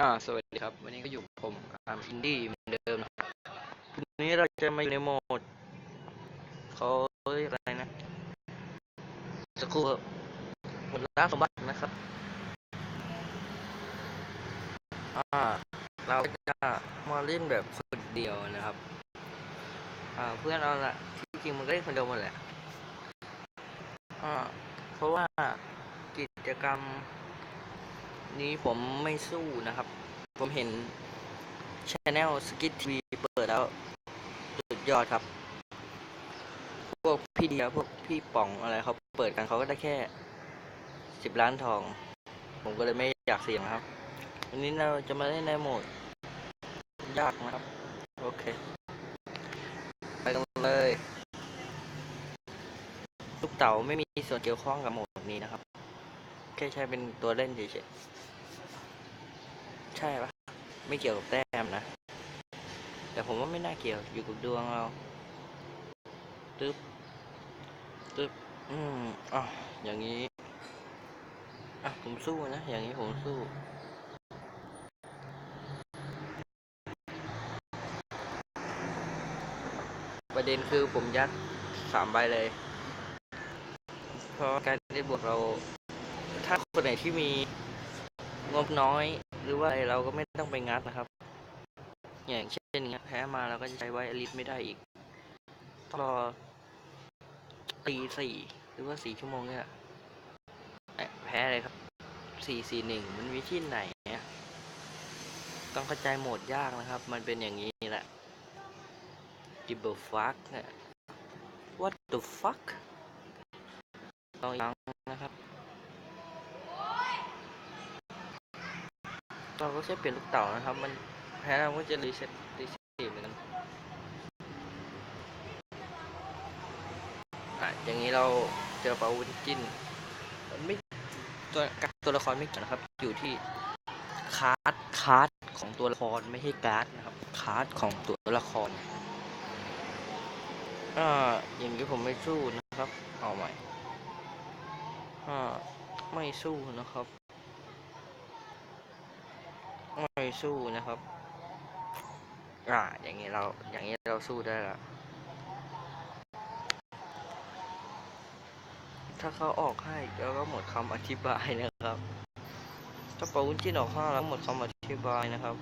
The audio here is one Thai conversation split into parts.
อ่าสวัสดีครับ วันนี้ก็อยู่ผมอามอินดี้เหมือนเดิมนะครับวันนี้เราจะมาอยู่ในโหมดเขาเรียกอะไรนะสกครูครับหมดล่าสมบัตินะครับ อ่า เราจะมาเล่นแบบคนเดียวนะครับ อ่า เพื่อนเราละที่จริงมันก็เล่นคนเดียวหมดแหละ อ่า เพราะว่ากิจกรรม นี้ผมไม่สู้นะครับ ผมเห็นช anel สกิททีวีเปิดแล้ว สุดยอดครับ พวกพี่เดียพวกพี่ป๋องอะไรเขาเปิดกันเขาก็ได้แค่สิบล้านทอง ผมก็เลยไม่อยากเสี่ยงครับ วันนี้เราจะมาเล่นในโหมด ยากนะครับ โอเค ไปกันเลยลูกเต๋าไม่มีส่วนเกี่ยวข้องกับโหมดนี้นะครับ แค่ใช้เป็นตัวเล่นเฉยๆใช่ปะไม่เกี่ยวกับแต้มนะ แต่ผมว่าไม่น่าเกี่ยวอยู่กับดวงเราตึ๊บตึ๊บอืมอะอย่างนี้อะผมสู้นะ อย่างนี้ผมสู้ประเด็นคือผมยัดสามใบเลย เพราะการได้บวกเรา ถ้าคนไหนที่มีงบน้อย หรือว่าอะไรเราก็ไม่ต้องไปงัดนะครับ อย่างเช่นงัดแพ้มาเราก็จะใช้ไว้อลิสไม่ได้อีกต้องรอตีสี่หรือว่าสี่ชั่วโมงเนี่ยแพ้เลยครับสี่สี่หนึ่งมันมีที่ไหนเนี่ยต้องเข้าใจโหมดยากนะครับ มันเป็นอย่างนี้แหละจิบเบอร์ฟักเนี่ย what the fuck ต้องยังนะครับ เราก็แค่เปลี่ยนลูกเต่านะครับ มันแพ้เราก็จะรีเซ็ตรีเซ็ตเหมือนกันอะอย่างนี้เราเจอปลาวุนจินมันไม่ตัวตัวละครไม่เกี่ยวนะครับ อยู่ที่คาร์ดคาร์ดของตัวละครไม่ใช่การ์ดนะครับคาร์ดของตัวละครอ่าอย่างนี้ผมไม่สู้นะครับ เอาใหม่อ่าไม่สู้นะครับ ไม่สู้นะครับ อ่า อย่างนี้เรา อย่างนี้เราสู้ได้ละถ้าเขาออกให้แล้วก็หมดคำอธิบายนะครับ ถ้าปาวุ้นจิ้นออกห้าแล้วหมดคำอธิบายนะครับ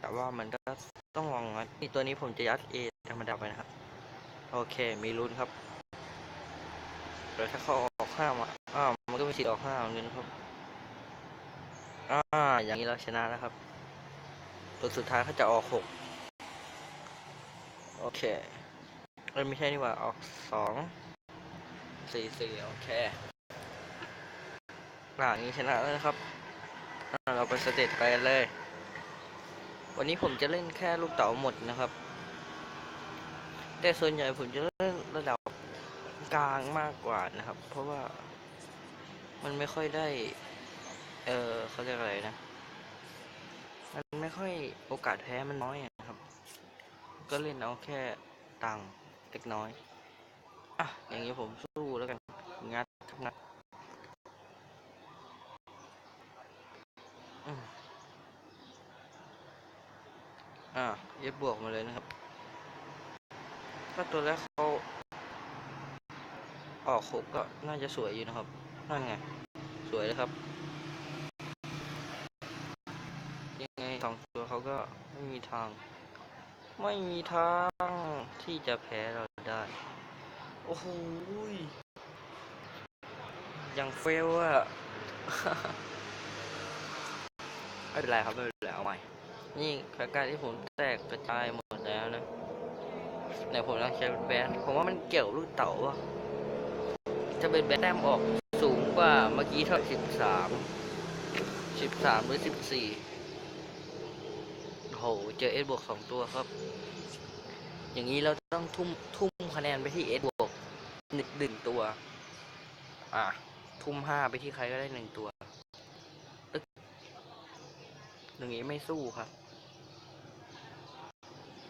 แต่ว่ามันก็ต้องลองนี่ตัวนี้ผมจะยัดเอธรรมดาไปนะครับ โอเค มีลุ้นครับแต่ถ้าเขาออกห้ามาอ้าวมันก็มีสิทธิ์ออกห้าเหมือนกันครับ อ่า อย่างนี้เราชนะแล้วครับ ตัวสุดท้ายเขาจะออกหกโอเคเอ้ยไม่ใช่นี่หว่าออกสองสี่สี่โอเคหลังนี้ชนะแล้วนะครับ เราไปสเตจไปกันเลย วันนี้ผมจะเล่นแค่ลูกเต๋าหมดนะครับ แต่ส่วนใหญ่ผมจะเล่นระดับกลางมากกว่านะครับ เพราะว่ามันไม่ค่อยได้ เออเขาเรียกอะไรนะ มันไม่ค่อยโอกาสแพ้มันน้อยอะครับ ก็เล่นเอาแค่ตังค์เล็กน้อย อะ อย่างนี้ผมสู้แล้วกันงัดครับงัดอืมอะเย็บบวกมาเลยนะครับ ถ้าตัวแรกเขาออกหกก็น่าจะสวยอยู่นะครับ นั่นไง สวยเลยครับ ยังไงสองตัวเขา ก็ไม่มีทาง ไม่มีทางที่จะแพ้เราได้ โอ้โหยังเฟลอะไม่เป็นไรครับไม่เป็นไรเอาใหม่ นี่คือการที่ผมแตกกระจายหมดแล้วนะไหนผมลองใช้เป็นแบนผมว่ามันเกี่ยวลูกเต๋าอะจะเป็นแบนแต้มออกสูงกว่าเมื่อกี้เท่าสิบสามสิบสามหรือสิบสี่ หเจอเอสบวกสองตัวครับ อย่างนี้เราต้องทุ่มทุ่มคะแนนไปที่เอสบวกหนึ่งหนึ่งตัว อะ ทุ่มห้าไปที่ใครก็ได้หนึ่งตัวตึ๊กอย่างนี้ไม่สู้ครับ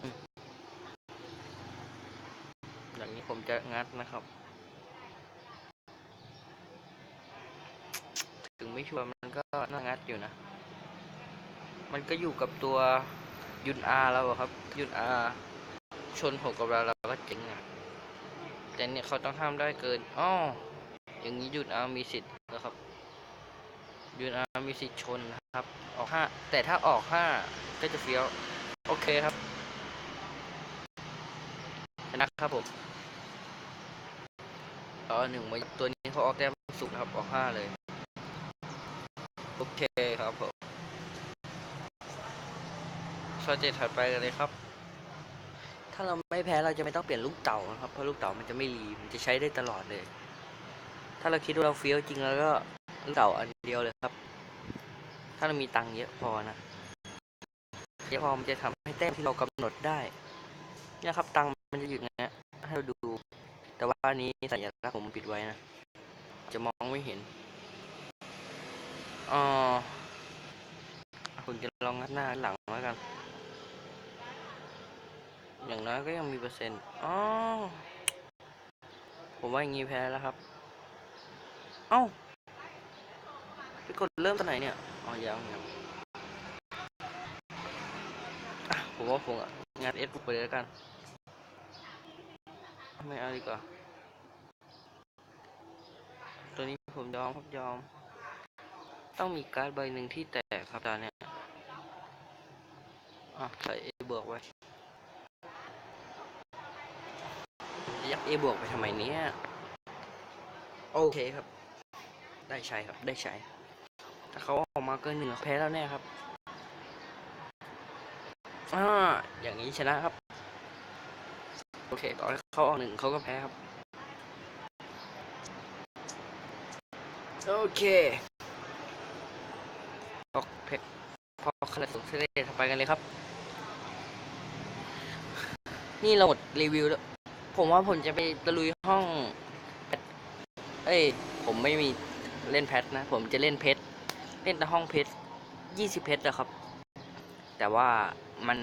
อืมอย่างนี้ผมจะงัดนะครับ ถึงไม่ชัวร์มันก็น่างัดอยู่นะ มันก็อยู่กับตัว ยุนอาเราอครับ ยุนอาชนหกกับเราเราก็เจ๋งอะแต่เนี่ยเขาต้องห้ามได้เกินอ้ออย่างนี้ยุนอามีสิทธิ์นะครับ ยุนอามีสิทธิ์ชนนะครับ ออกห้าแต่ถ้าออกห้าก็จะเฟี้ยว โอเคครับชนะครับผมต่อหนึ่งมาตัวนี้เขาออกแต้มสูงครับ ออกห้าเลย โอเคครับผม สเตจถัดไปกันเลยครับ ถ้าเราไม่แพ้เราจะไม่ต้องเปลี่ยนลูกเต่านะครับ เพราะลูกเต่ามันจะไม่รีมันจะใช้ได้ตลอดเลย ถ้าเราคิดว่าเราเฟี้ยวจริงแล้วก็ลูกเต่าอันเดียวเลยครับ ถ้าเรามีตังค์เยอะพอนะ เยอะพอมันจะทำให้แต้มที่เรากำหนดได้เนี่ยครับตังค์มันจะอยู่อย่างเงี้ยให้เราดู แต่ว่าอันนี้สัญลักษณ์ผมปิดไว้นะ จะมองไม่เห็นอ๋อคุณจะลองงัดหน้าหลังแล้วกัน อย่างน้อยก็ยังมีเปอร์เซ็นต์อ๋อผมว่าอย่างงี้แพ้แล้วครับ เอ้าไปกดเริ่มตอนไหนเนี่ย อ๋อยังยังอะผมว่าผมอะงัดเอสไปเลยแล้วกัน ไม่เอาดีกว่า ตัวนี้ผมยอมครับยอม ต้องมีการ์ดใบหนึ่งที่แตกครับตอนเนี้ยอะใส่ A บวกไว้ จะยัก A บวกไปทำไมเนี้ยโอเคครับ ได้ใช้ครับ ได้ใช้ ถ้าเขาออกมาเกินหนึ่งแพ้แล้วแน่ครับอ่าอย่างนี้ชนะครับ โอเคตอนเขาออกหนึ่งเขาก็แพ้ครับ โอเคพอเพชรพอขนาดสุดเสด็จไปกันเลยครับ นี่เราหมดรีวิวแล้ว ผมว่าผมจะไปตะลุยห้องแพทเอ้ย ผมไม่มีเล่นแพทนะ ผมจะเล่นเพชร เล่นแต่ห้องเพชรยี่สิบเพชรนะครับ แต่ว่ามัน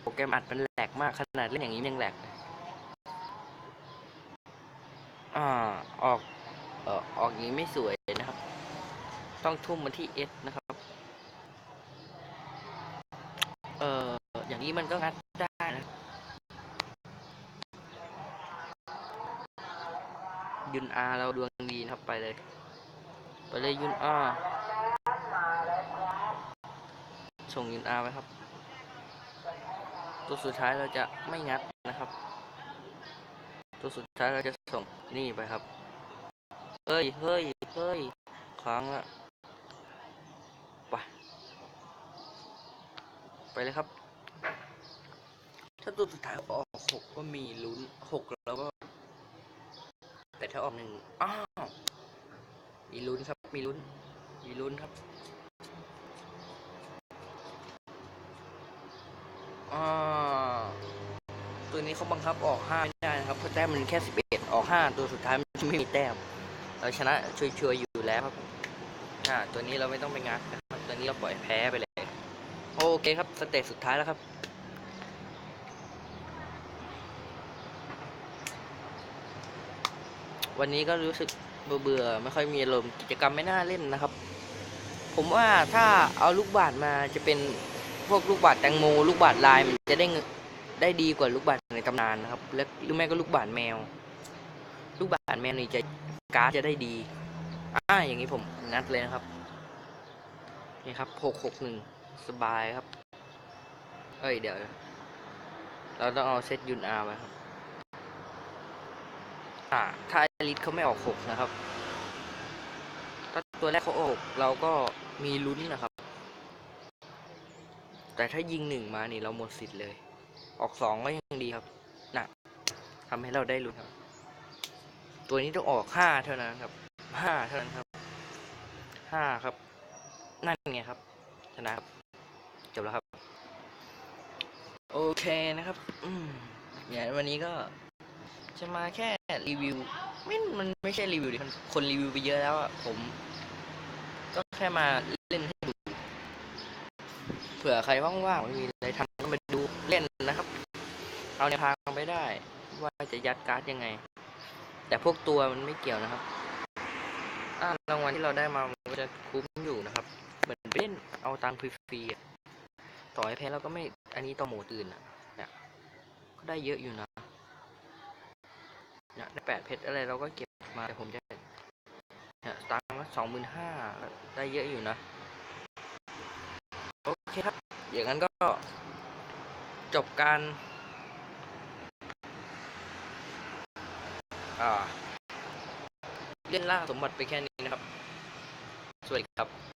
โปรแกรมอัดมันแหลกมากขนาดเล่นอย่างนี้ยังแหลกอ่า ออก เอ่อ ออกอย่างนี้ไม่สวยนะครับ ต้องทุ่มมาที่ S นะครับ เอ่อ อย่างนี้มันก็งัดได้นะ ยุนอาเราดวงดีนะครับไปเลย ไปเลยยุนอาส่งยุนอาไปครับ ตัวสุดท้ายเราจะไม่งัดนะครับ ตัวสุดท้ายเราจะส่งนี่ไปครับ เฮ้ยเฮ้ยเฮ้ยค้างละไปไปเลยครับ ถ้าตัวสุดท้ายออกหกก็มีลุ้นหกแล้วก็แต่ ถ้าออกหนึ่งอ้าวมีลุ้นครับ มีลุ้น มีลุ้นครับอ่าตัวนี้เขาบังคับออกห้าไม่ได้นะครับ เพราะแต้มมันแค่สิบเอ็ดออกห้าตัวสุดท้ายมันไม่มีแต้ม เราชนะชัวร์ๆอยู่แล้วครับอ่าตัวนี้เราไม่ต้องไปงัดนะครับ ตัวนี้เราปล่อยแพ้ไปเลย โอเคครับ สเตจสุดท้ายแล้วครับ วันนี้ก็รู้สึกเบื่อๆไม่ค่อยมีอารมณ์กิจกรรมไม่น่าเล่นนะครับ ผมว่าถ้าเอาลูกบาศมาจะเป็นพวกลูกบาศแตงโมลูกบาศลายมันจะได้ได้ดีกว่าลูกบาศในตำนานนะครับและหรือไม่ก็ลูกบาศแมว ลูกบาศแมวนี่จะการ์ดจะได้ดีอ่าอย่างนี้ผมงัดเลยนะครับนี่ครับหกหกหนึ่งสบายครับเอ้ยเดี๋ยว เราต้องเอาเซตยุนอาร์ไว้ครับอ่าถ้า ลิสเขาไม่ออกหกนะครับ ถ้าตัวแรกเขาออกเราก็มีลุ้นนะครับ แต่ถ้ายิงหนึ่งมานี่เราหมดสิทธิ์เลย ออกสองก็ยังดีครับนะทำให้เราได้ลุ้นครับ ตัวนี้ต้องออกห้าเท่านั้นครับห้าเท่านั้นครับห้าครับ นั่นไงครับ ชนะครับจบแล้วครับ โอเคนะครับ อืมเนี่ยวันนี้ก็จะมาแค่รีวิว ไม่มันไม่ใช่รีวิวดิมันคนรีวิวไปเยอะแล้วอะผม ก็แค่มาเล่นให้ดูเผื่อใครว่างๆไม่มีอะไรทำก็มาดูเล่นนะครับ เอาในวทางไปได้ ว่าจะยัดการ์ดยังไง แต่พวกตัวมันไม่เกี่ยวนะครับอ่ารางวัลที่เราได้มามันก็จะคุ้มอยู่นะครับเหมือนเบ้นเอาตังค์ฟรีๆต่อให้แพ้เราก็ไม่อันนี้ต่อโหมดอื่นอะเนี่ยก็ได้เยอะอยู่นะ นี่ยได้แปดเพชรอะไรเราก็เก็บมาแต่ผมจะเนี่ยตังค์สองหมื่นห้าได้เยอะอยู่นะ โอเคครับ อย่างนั้นก็จบการเล่นล่าสมบัติไปแค่นี้นะครับ สวัสดีครับ